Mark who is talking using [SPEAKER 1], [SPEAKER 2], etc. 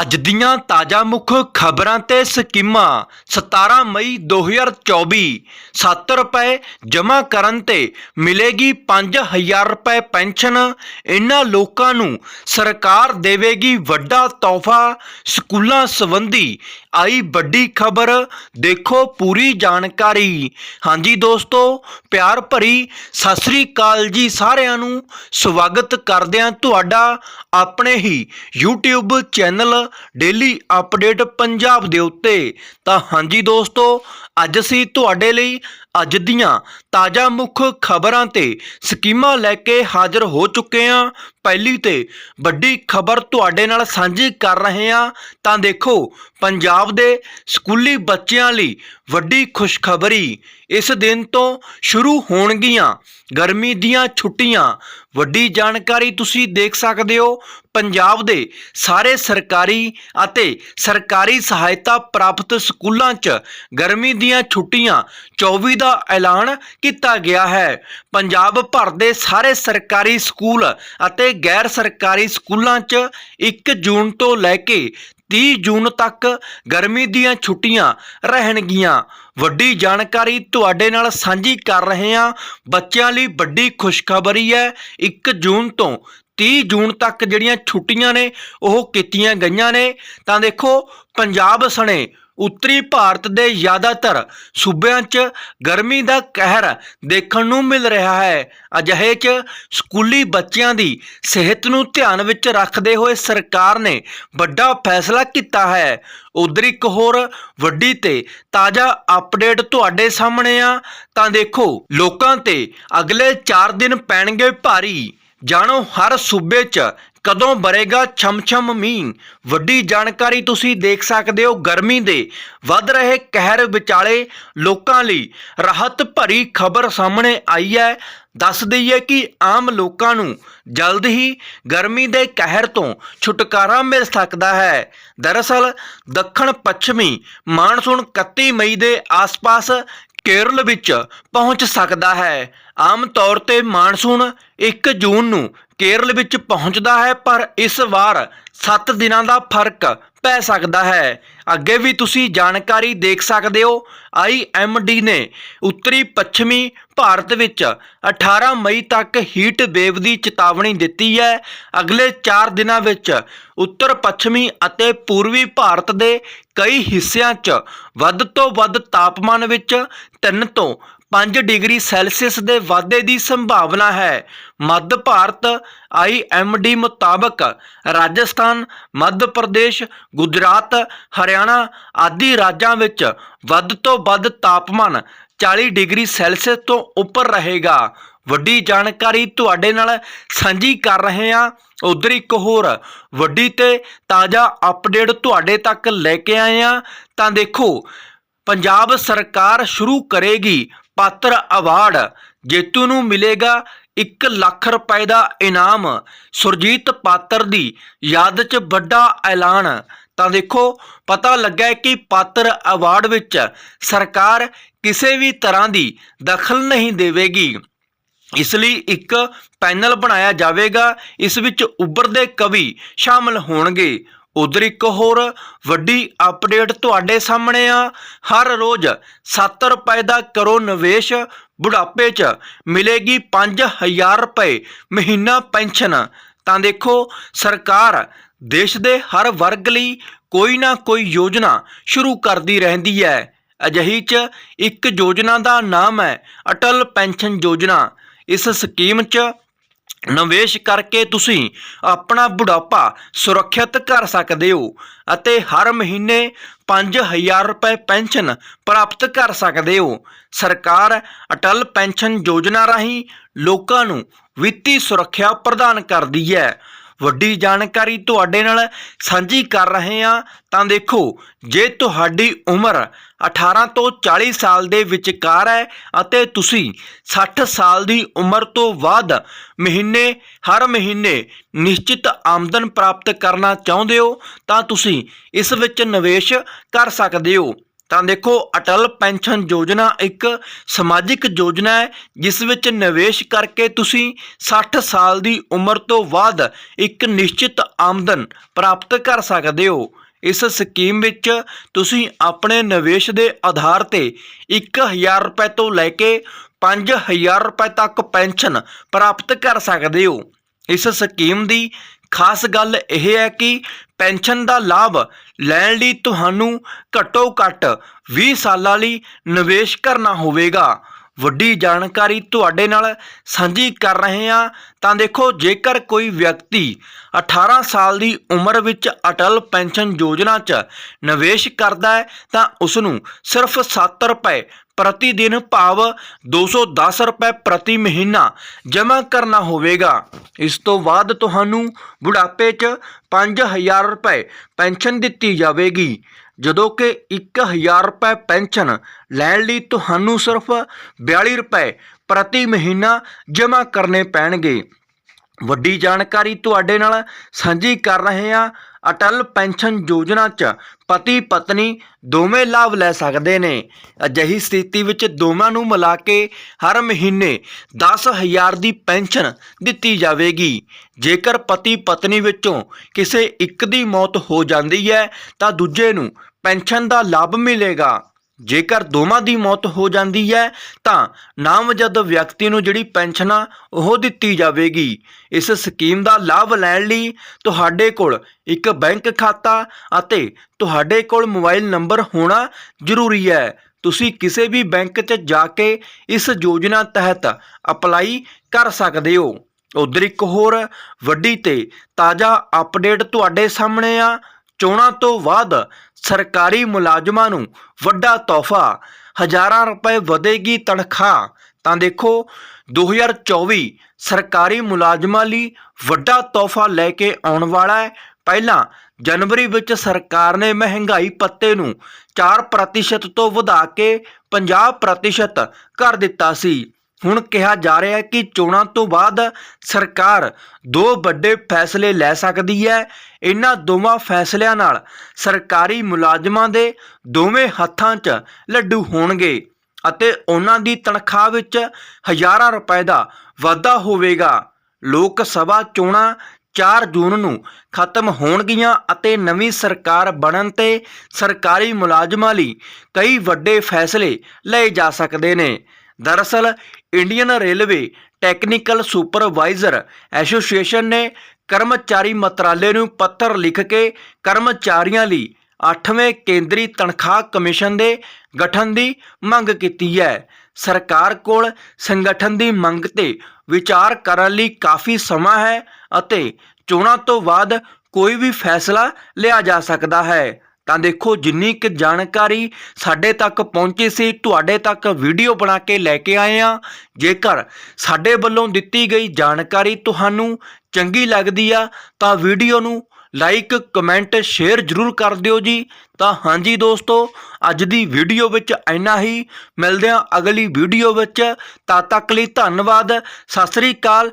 [SPEAKER 1] ਅੱਜ ਦੀਆਂ ਤਾਜ਼ਾ ਮੁੱਖ ਖਬਰਾਂ ਤੇ ਸਕੀਮਾਂ। 17 ਮਈ 2024 7 ਰੁਪਏ ਜਮ੍ਹਾਂ ਕਰਨ ਤੇ ਮਿਲੇਗੀ 5000 ਰੁਪਏ ਪੈਨਸ਼ਨ। ਇਹਨਾਂ ਲੋਕਾਂ ਨੂੰ ਸਰਕਾਰ ਦੇਵੇਗੀ ਵੱਡਾ ਤੋਹਫਾ ਸਕੂਲਾਂ ਸੰਬੰਧੀ। ਆਈ ਵੱਡੀ ਖਬਰ, ਦੇਖੋ ਪੂਰੀ ਜਾਣਕਾਰੀ। ਹਾਂਜੀ ਦੋਸਤੋ, ਪਿਆਰ ਭਰੀ ਸਤਿ ਸ੍ਰੀ ਅਕਾਲ ਜੀ ਸਾਰਿਆਂ ਨੂੰ। ਸਵਾਗਤ ਕਰਦਿਆਂ ਤੁਹਾਡਾ ਆਪਣੇ ਹੀ YouTube channel daily update Punjab ਦੇ ਉੱਤੇ। ਤਾਂ ਹਾਂਜੀ ਦੋਸਤੋ ਅੱਜ ਅਸੀਂ ਤੁਹਾਡੇ ਲਈ ਅੱਜ ਦੀਆਂ ਤਾਜ਼ਾ ਮੁੱਖ ਖਬਰਾਂ ਤੇ ਸਕੀਮਾਂ ਲੈ ਕੇ ਹਾਜ਼ਰ ਹੋ ਚੁੱਕੇ ਹਾਂ। ਪਹਿਲੀ ਤੇ ਵੱਡੀ ਖਬਰ ਤੁਹਾਡੇ ਨਾਲ ਸਾਂਝੀ ਕਰ ਰਹੇ ਹਾਂ। ਤਾਂ ਦੇਖੋ, ਪੰਜਾਬ ਦੇ ਸਕੂਲੀ ਬੱਚਿਆਂ ਲਈ ਵੱਡੀ ਖੁਸ਼ਖਬਰੀ ਇਸ ਦਿਨ ਤੋਂ ਸ਼ੁਰੂ ਹੋਣਗੀਆਂ। ਗਰਮੀ ਦੀਆਂ ਛੁੱਟੀਆਂ, ਵੱਡੀ ਜਾਣਕਾਰੀ ਤੁਸੀਂ ਦੇਖ ਸਕਦੇ ਹੋ। ਪੰਜਾਬ ਦੇ ਸਾਰੇ ਸਰਕਾਰੀ ਅਤੇ ਸਰਕਾਰੀ ਸਹਾਇਤਾ ਪ੍ਰਾਪਤ ਸਕੂਲਾਂ 'ਚ ਗਰਮੀ ਦੀਆਂ ਛੁੱਟੀਆਂ 24 ਦਾ ਐਲਾਨ ਕੀਤਾ ਗਿਆ ਹੈ। ਪੰਜਾਬ ਭਰ ਦੇ ਸਾਰੇ ਸਰਕਾਰੀ ਸਕੂਲ ਅਤੇ ਗੈਰ ਸਰਕਾਰੀ ਸਕੂਲਾਂ 'ਚ 1 ਜੂਨ ਤੋਂ ਲੈ ਕੇ 30 ਜੂਨ ਤੱਕ ਗਰਮੀ ਦੀਆਂ ਛੁੱਟੀਆਂ ਰਹਿਣਗੀਆਂ। ਵੱਡੀ ਜਾਣਕਾਰੀ ਤੁਹਾਡੇ ਨਾਲ ਸਾਂਝੀ ਕਰ ਰਹੇ ਹਾਂ। ਬੱਚਿਆਂ ਲਈ ਵੱਡੀ ਖੁਸ਼ਖਬਰੀ ਹੈ। 1 ਜੂਨ ਤੋਂ 30 ਜੂਨ ਤੱਕ ਜਿਹੜੀਆਂ ਛੁੱਟੀਆਂ ਨੇ, ਉਹ ਕੀਤੀਆਂ ਗਈਆਂ ਨੇ। ਤਾਂ ਦੇਖੋ, ਪੰਜਾਬ ਸਣੇ ਉੱਤਰੀ ਭਾਰਤ ਦੇ ਜ਼ਿਆਦਾਤਰ ਸੂਬਿਆਂ 'ਚ ਗਰਮੀ ਦਾ ਕਹਿਰ ਦੇਖਣ ਨੂੰ ਮਿਲ ਰਿਹਾ ਹੈ। ਅਜਿਹੇ 'ਚ ਸਕੂਲੀ ਬੱਚਿਆਂ ਦੀ ਸਿਹਤ ਨੂੰ ਧਿਆਨ ਵਿੱਚ ਰੱਖਦੇ ਹੋਏ ਸਰਕਾਰ ਨੇ ਵੱਡਾ ਫੈਸਲਾ ਕੀਤਾ ਹੈ। ਉਧਰ ਇੱਕ ਹੋਰ ਵੱਡੀ ਤੇ ਤਾਜ਼ਾ ਅਪਡੇਟ ਤੁਹਾਡੇ ਸਾਹਮਣੇ ਆ। ਤਾਂ ਦੇਖੋ, ਲੋਕਾਂ ਤੇ ਅਗਲੇ 4 ਦਿਨ ਪੈਣਗੇ ਭਾਰੀ ਜਾਣੋ, ਹਰ ਸੂਬੇ 'ਚ ਕਦੋਂ ਬਰੇਗਾ ਛਮਛਮ ਮੀਂਹ? ਵੱਡੀ ਜਾਣਕਾਰੀ ਤੁਸੀਂ ਦੇਖ ਸਕਦੇ ਹੋ ਗਰਮੀ ਦੇ। ਵੱਧ ਰਹੇ ਕਹਿਰ ਵਿਚਾਲੇ ਲੋਕਾਂ ਲਈ ਰਾਹਤ ਭਰੀ ਖਬਰ ਸਾਹਮਣੇ ਆਈ ਹੈ। ਦੱਸ ਦਈਏ ਕਿ ਆਮ ਲੋਕਾਂ ਨੂੰ ਜਲਦ ਹੀ ਗਰਮੀ ਦੇ ਕਹਿਰ ਤੋਂ ਛੁਟਕਾਰਾ ਮਿਲ ਸਕਦਾ ਹੈ। ਦਰਅਸਲ ਦੱਖਣ ਪੱਛਮੀ ਮਾਨਸੂਨ 31 ਮਈ ਦੇ ਆਸ-ਪਾਸ ਕੇਰਲ ਵਿੱਚ ਪਹੁੰਚ ਸਕਦਾ ਹੈ। ਆਮ ਤੌਰ ਤੇ ਮਾਨਸੂਨ 1 ਜੂਨ ਨੂੰ ਕੇਰਲ ਵਿੱਚ ਪਹੁੰਚਦਾ ਹੈ, ਪਰ ਇਸ ਵਾਰ 7 ਦਿਨਾਂ ਦਾ ਫ਼ਰਕ ਪੈ ਸਕਦਾ ਹੈ। ਅੱਗੇ ਵੀ ਤੁਸੀਂ ਜਾਣਕਾਰੀ ਦੇਖ ਸਕਦੇ ਹੋ। ਆਈਐਮਡੀ ਨੇ ਉੱਤਰੀ ਪੱਛਮੀ ਭਾਰਤ ਵਿੱਚ 18 ਮਈ ਤੱਕ ਹੀਟ ਵੇਵ ਦੀ ਚੇਤਾਵਨੀ ਦਿੱਤੀ ਹੈ। ਅਗਲੇ 4 ਦਿਨਾਂ ਵਿੱਚ ਉੱਤਰ, ਪੱਛਮੀ ਅਤੇ ਪੂਰਬੀ ਭਾਰਤ ਦੇ ਕਈ ਹਿੱਸਿਆਂ 'ਚ ਵੱਧ ਤੋਂ ਵੱਧ ਤਾਪਮਾਨ ਵਿੱਚ 3 ਤੋਂ 5 ਡਿਗਰੀ ਸੈਲਸੀਅਸ ਦੇ ਵਾਧੇ ਦੀ ਸੰਭਾਵਨਾ ਹੈ। ਮੱਧ ਭਾਰਤ ਆਈਐਮਡੀ ਮੁਤਾਬਕ ਰਾਜਸਥਾਨ, ਮੱਧ ਪ੍ਰਦੇਸ਼, ਗੁਜਰਾਤ, ਹਰਿਆਣਾ ਆਦਿ ਰਾਜਾਂ ਵਿੱਚ ਵੱਧ ਤੋਂ ਵੱਧ ਤਾਪਮਾਨ 40 ਡਿਗਰੀ ਸੈਲਸੀਅਸ ਤੋਂ ਉੱਪਰ ਰਹੇਗਾ। ਵੱਡੀ ਜਾਣਕਾਰੀ ਤੁਹਾਡੇ ਨਾਲ ਸਾਂਝੀ ਕਰ ਰਹੇ ਹਾਂ। ਉਧਰ ਇੱਕ ਹੋਰ, ਵੱਡੀ ਤੇ ਤਾਜ਼ਾ ਅਪਡੇਟ ਤੁਹਾਡੇ ਤੱਕ ਲੈ ਕੇ ਆਏ ਹਾਂ। ਤਾਂ ਦੇਖੋ, ਪੰਜਾਬ ਸਰਕਾਰ ਸ਼ੁਰੂ ਕਰੇਗੀ ਪਾਤਰ ਅਵਾਰਡ। ਜੇਤੂ ਨੂੰ ਮਿਲੇਗਾ 1 ਲੱਖ ਰੁਪਏ ਦਾ ਇਨਾਮ। ਸੁਰਜੀਤ ਪਾਤਰ ਦੀ ਯਾਦ 'ਚ ਵੱਡਾ ਐਲਾਨ। ਤਾਂ ਦੇਖੋ, ਪਤਾ ਲੱਗਾ ਕਿ ਪਾਤਰ ਅਵਾਰਡ ਵਿੱਚ ਸਰਕਾਰ ਕਿਸੇ ਵੀ ਤਰ੍ਹਾਂ ਦੀ ਦਖਲ ਨਹੀਂ ਦੇਵੇਗੀ। ਇਸ ਲਈ ਇੱਕ ਪੈਨਲ ਬਣਾਇਆ ਜਾਵੇਗਾ। ਇਸ ਵਿੱਚ ਉੱਭਰਦੇ ਕਵੀ ਸ਼ਾਮਲ ਹੋਣਗੇ। ਉਧਰ ਇੱਕ ਹੋਰ ਵੱਡੀ ਅਪਡੇਟ ਤੁਹਾਡੇ ਸਾਹਮਣੇ ਆ। ਹਰ ਰੋਜ਼ 7 ਰੁਪਏ ਦਾ ਕਰੋ ਨਿਵੇਸ਼ ਬੁਢਾਪੇ 'ਚ ਮਿਲੇਗੀ 5000 ਰੁਪਏ ਮਹੀਨਾ ਪੈਨਸ਼ਨ। ਤਾਂ ਦੇਖੋ, ਸਰਕਾਰ ਦੇਸ਼ ਦੇ ਹਰ ਵਰਗ ਲਈ ਕੋਈ ਨਾ ਕੋਈ ਯੋਜਨਾ ਸ਼ੁਰੂ ਕਰਦੀ ਰਹਿੰਦੀ ਹੈ। ਅਜਿਹੀ 'ਚ ਇੱਕ ਯੋਜਨਾ ਦਾ ਨਾਮ ਹੈ ਅਟਲ ਪੈਨਸ਼ਨ ਯੋਜਨਾ। ਇਸ ਸਕੀਮ 'ਚ ਨਿਵੇਸ਼ ਕਰਕੇ ਤੁਸੀਂ ਆਪਣਾ ਬੁਢਾਪਾ ਸੁਰੱਖਿਅਤ ਕਰ ਸਕਦੇ ਹੋ ਅਤੇ ਹਰ ਮਹੀਨੇ 5000 ਰੁਪਏ ਪੈਨਸ਼ਨ ਪ੍ਰਾਪਤ ਕਰ ਸਕਦੇ ਹੋ। ਸਰਕਾਰ ਅਟਲ ਪੈਨਸ਼ਨ ਯੋਜਨਾ ਰਾਹੀਂ ਲੋਕਾਂ ਨੂੰ ਵਿੱਤੀ ਸੁਰੱਖਿਆ ਪ੍ਰਦਾਨ ਕਰਦੀ ਹੈ। ਵੱਡੀ ਜਾਣਕਾਰੀ ਤੁਹਾਡੇ ਨਾਲ ਸਾਂਝੀ ਕਰ ਰਹੇ ਹਾਂ। ਤਾਂ ਦੇਖੋ, ਜੇ ਤੁਹਾਡੀ ਉਮਰ 18 ਤੋਂ 40 ਸਾਲ ਦੇ ਵਿਚਕਾਰ ਹੈ ਅਤੇ ਤੁਸੀਂ 60 ਸਾਲ ਦੀ ਉਮਰ ਤੋਂ ਬਾਅਦ ਮਹੀਨੇ, ਹਰ ਮਹੀਨੇ ਨਿਸ਼ਚਿਤ ਆਮਦਨ ਪ੍ਰਾਪਤ ਕਰਨਾ ਚਾਹੁੰਦੇ ਹੋ, ਤਾਂ ਤੁਸੀਂ ਇਸ ਵਿੱਚ ਨਿਵੇਸ਼ ਕਰ ਸਕਦੇ ਹੋ। ਤਾਂ ਦੇਖੋ, ਅਟਲ ਪੈਨਸ਼ਨ ਯੋਜਨਾ ਇੱਕ ਸਮਾਜਿਕ ਯੋਜਨਾ ਹੈ, ਜਿਸ ਵਿੱਚ ਨਿਵੇਸ਼ ਕਰਕੇ ਤੁਸੀਂ 60 ਸਾਲ ਦੀ ਉਮਰ ਤੋਂ ਬਾਅਦ ਇੱਕ ਨਿਸ਼ਚਿਤ ਆਮਦਨ ਪ੍ਰਾਪਤ ਕਰ ਸਕਦੇ ਹੋ। ਇਸ ਸਕੀਮ ਵਿੱਚ ਤੁਸੀਂ ਆਪਣੇ ਨਿਵੇਸ਼ ਦੇ ਆਧਾਰ ਤੇ 1000 ਰੁਪਏ ਤੋਂ ਲੈ ਕੇ 5000 ਰੁਪਏ ਤੱਕ ਪੈਨਸ਼ਨ ਪ੍ਰਾਪਤ ਕਰ ਸਕਦੇ ਹੋ। ਇਸ ਸਕੀਮ ਦੀ ਖਾਸ ਗੱਲ ਇਹ ਹੈ ਕਿ ਪੈਨਸ਼ਨ ਦਾ ਲਾਭ ਲੈਣ ਲਈ ਤੁਹਾਨੂੰ ਘੱਟੋ ਘੱਟ 20 ਸਾਲਾਂ ਲਈ ਨਿਵੇਸ਼ ਕਰਨਾ ਹੋਵੇਗਾ। ਵੱਡੀ ਜਾਣਕਾਰੀ ਤੁਹਾਡੇ ਨਾਲ ਸਾਂਝੀ ਕਰ ਰਹੇ ਹਾਂ। ਤਾਂ ਦੇਖੋ, ਜੇਕਰ ਕੋਈ ਵਿਅਕਤੀ 18 ਸਾਲ ਦੀ ਉਮਰ ਵਿੱਚ ਅਟਲ ਪੈਨਸ਼ਨ ਯੋਜਨਾ 'ਚ ਨਿਵੇਸ਼ ਕਰਦਾ ਹੈ, ਤਾਂ ਉਸ ਨੂੰ ਸਿਰਫ 7 ਰੁਪਏ ਪ੍ਰਤੀ ਦਿਨ ਭਾਵ 210 ਰੁਪਏ ਪ੍ਰਤੀ ਮਹੀਨਾ ਜਮ੍ਹਾਂ ਕਰਨਾ ਹੋਵੇਗਾ। ਇਸ ਤੋਂ ਬਾਅਦ ਤੁਹਾਨੂੰ ਬੁਢਾਪੇ 'ਚ 5000 ਰੁਪਏ ਪੈਨਸ਼ਨ ਦਿੱਤੀ ਜਾਵੇਗੀ। ਜਦੋਂ ਕਿ 1000 ਰੁਪਏ ਪੈਨਸ਼ਨ ਲੈਣ ਲਈ ਤੁਹਾਨੂੰ ਸਿਰਫ 42 ਰੁਪਏ ਪ੍ਰਤੀ ਮਹੀਨਾ ਜਮ੍ਹਾਂ ਕਰਨੇ ਪੈਣਗੇ। ਵੱਡੀ ਜਾਣਕਾਰੀ ਤੁਹਾਡੇ ਨਾਲ ਸਾਂਝੀ ਕਰ ਰਹੇ ਹਾਂ। ਅਟਲ ਪੈਨਸ਼ਨ ਯੋਜਨਾ 'ਚ ਪਤੀ ਪਤਨੀ ਦੋਵੇਂ ਲਾਭ ਲੈ ਸਕਦੇ ਨੇ। ਅਜਿਹੀ ਸਥਿਤੀ ਵਿੱਚ ਦੋਵਾਂ ਨੂੰ ਮਿਲਾ ਕੇ ਹਰ ਮਹੀਨੇ 10000 ਦੀ ਪੈਨਸ਼ਨ ਦਿੱਤੀ ਜਾਵੇਗੀ। ਜੇਕਰ ਪਤੀ ਪਤਨੀ ਵਿੱਚੋਂ ਕਿਸੇ ਇੱਕ ਦੀ ਮੌਤ ਹੋ ਜਾਂਦੀ ਹੈ ਤਾਂ ਦੂਜੇ ਨੂੰ ਪੈਨਸ਼ਨ ਦਾ ਲਾਭ ਮਿਲੇਗਾ। ਜੇਕਰ ਦੋਵਾਂ ਦੀ ਮੌਤ ਹੋ ਜਾਂਦੀ ਹੈ, ਤਾਂ ਨਾਮਜ਼ਦ ਵਿਅਕਤੀ ਨੂੰ ਜਿਹੜੀ ਪੈਨਸ਼ਨ ਆ ਉਹ ਦਿੱਤੀ ਜਾਵੇਗੀ। ਇਸ ਸਕੀਮ ਦਾ ਲਾਭ ਲੈਣ ਲਈ ਤੁਹਾਡੇ ਕੋਲ ਇੱਕ ਬੈਂਕ ਖਾਤਾ ਅਤੇ ਤੁਹਾਡੇ ਕੋਲ ਮੋਬਾਈਲ ਨੰਬਰ ਹੋਣਾ ਜ਼ਰੂਰੀ ਹੈ। ਤੁਸੀਂ ਕਿਸੇ ਵੀ ਬੈਂਕ 'ਚ ਜਾ ਕੇ ਇਸ ਯੋਜਨਾ ਤਹਿਤ ਅਪਲਾਈ ਕਰ ਸਕਦੇ ਹੋ। ਉਧਰ ਇੱਕ ਹੋਰ ਵੱਡੀ ਤੇ ਤਾਜ਼ਾ ਅਪਡੇਟ ਤੁਹਾਡੇ ਸਾਹਮਣੇ ਆ। ਚੋਣਾਂ ਤੋਂ ਬਾਅਦ ਸਰਕਾਰੀ ਮੁਲਾਜ਼ਮਾਂ ਨੂੰ ਵੱਡਾ ਤੋਹਫਾ, ਹਜ਼ਾਰਾਂ ਰੁਪਏ ਵਧੇਗੀ ਤਨਖਾਹ। ਤਾਂ ਦੇਖੋ 2024 ਸਰਕਾਰੀ ਮੁਲਾਜ਼ਮਾਂ ਲਈ ਵੱਡਾ ਤੋਹਫਾ ਲੈ ਕੇ ਆਉਣ ਵਾਲਾ ਹੈ। ਪਹਿਲਾਂ ਜਨਵਰੀ ਵਿੱਚ ਸਰਕਾਰ ਨੇ ਮਹਿੰਗਾਈ ਪੱਤੇ ਨੂੰ 4% ਤੋਂ ਵਧਾ ਕੇ 50% ਕਰ ਦਿੱਤਾ ਸੀ। ਹੁਣ ਕਿਹਾ ਜਾ ਰਿਹਾ ਹੈ ਕਿ ਚੋਣਾਂ ਤੋਂ ਬਾਅਦ ਸਰਕਾਰ ਦੋ ਵੱਡੇ ਫੈਸਲੇ ਲੈ ਸਕਦੀ ਹੈ। ਇਹਨਾਂ ਦੋਵਾਂ ਫੈਸਲਿਆਂ ਨਾਲ ਸਰਕਾਰੀ ਮੁਲਾਜ਼ਮਾਂ ਦੇ ਦੋਵੇਂ ਹੱਥਾਂ 'ਚ ਲੱਡੂ ਹੋਣਗੇ ਅਤੇ ਉਹਨਾਂ ਦੀ ਤਨਖਾਹ ਵਿੱਚ ਹਜ਼ਾਰਾਂ ਰੁਪਏ ਦਾ ਵਾਧਾ ਹੋਵੇਗਾ। ਲੋਕ ਸਭਾ ਚੋਣਾਂ 4 ਜੂਨ ਨੂੰ ਖਤਮ ਹੋਣਗੀਆਂ ਅਤੇ ਨਵੀਂ ਸਰਕਾਰ ਬਣਨ ਤੇ ਸਰਕਾਰੀ ਮੁਲਾਜ਼ਮਾਂ ਲਈ ਕਈ ਵੱਡੇ ਫੈਸਲੇ ਲਏ ਜਾ ਸਕਦੇ ਨੇ। ਦਰਅਸਲ Indian railway technical supervisor association ਨੇ ਕਰਮਚਾਰੀ ਮੰਤਰਾਲੇ ਨੂੰ ਪੱਤਰ ਲਿਖ ਕੇ ਕਰਮਚਾਰੀਆਂ ਲਈ 8ਵੇਂ ਕੇਂਦਰੀ ਤਨਖਾਹ ਕਮਿਸ਼ਨ ਦੇ ਗਠਨ ਦੀ ਮੰਗ ਕੀਤੀ ਹੈ। ਸਰਕਾਰ ਕੋਲ ਸੰਗਠਨ ਦੀ ਮੰਗ ਤੇ ਵਿਚਾਰ ਕਰਨ ਲਈ ਕਾਫੀ ਸਮਾਂ ਹੈ ਅਤੇ ਚੋਣਾਂ ਤੋਂ ਬਾਅਦ ਕੋਈ ਵੀ ਫੈਸਲਾ ਲਿਆ ਜਾ ਸਕਦਾ ਹੈ। ਤਾਂ ਦੇਖੋ ਜਿੰਨੀ ਕੁ ਜਾਣਕਾਰੀ ਸਾਡੇ ਤੱਕ ਪਹੁੰਚੀ ਸੀ, ਤੁਹਾਡੇ ਤੱਕ ਵੀਡੀਓ ਬਣਾ ਕੇ ਲੈ ਕੇ ਆਏ ਆ ਜੇਕਰ ਸਾਡੇ ਵੱਲੋਂ ਦਿੱਤੀ ਗਈ ਜਾਣਕਾਰੀ ਤੁਹਾਨੂੰ ਚੰਗੀ ਲੱਗਦੀ ਆ, ਤਾਂ ਵੀਡੀਓ ਨੂੰ ਲਾਈਕ ਕਮੈਂਟ ਸ਼ੇਅਰ ਜ਼ਰੂਰ ਕਰ ਦਿਓ ਜੀ। ਤਾਂ ਹਾਂਜੀ ਦੋਸਤੋ, ਅੱਜ ਦੀ ਵੀਡੀਓ ਵਿੱਚ ਇੰਨਾ ਹੀ। ਮਿਲਦੇ ਹਾਂ ਅਗਲੀ ਵੀਡੀਓ ਵਿੱਚ। ਤਦ ਤੱਕ ਲਈ ਧੰਨਵਾਦ। ਸਤਿ ਸ੍ਰੀ ਅਕਾਲ।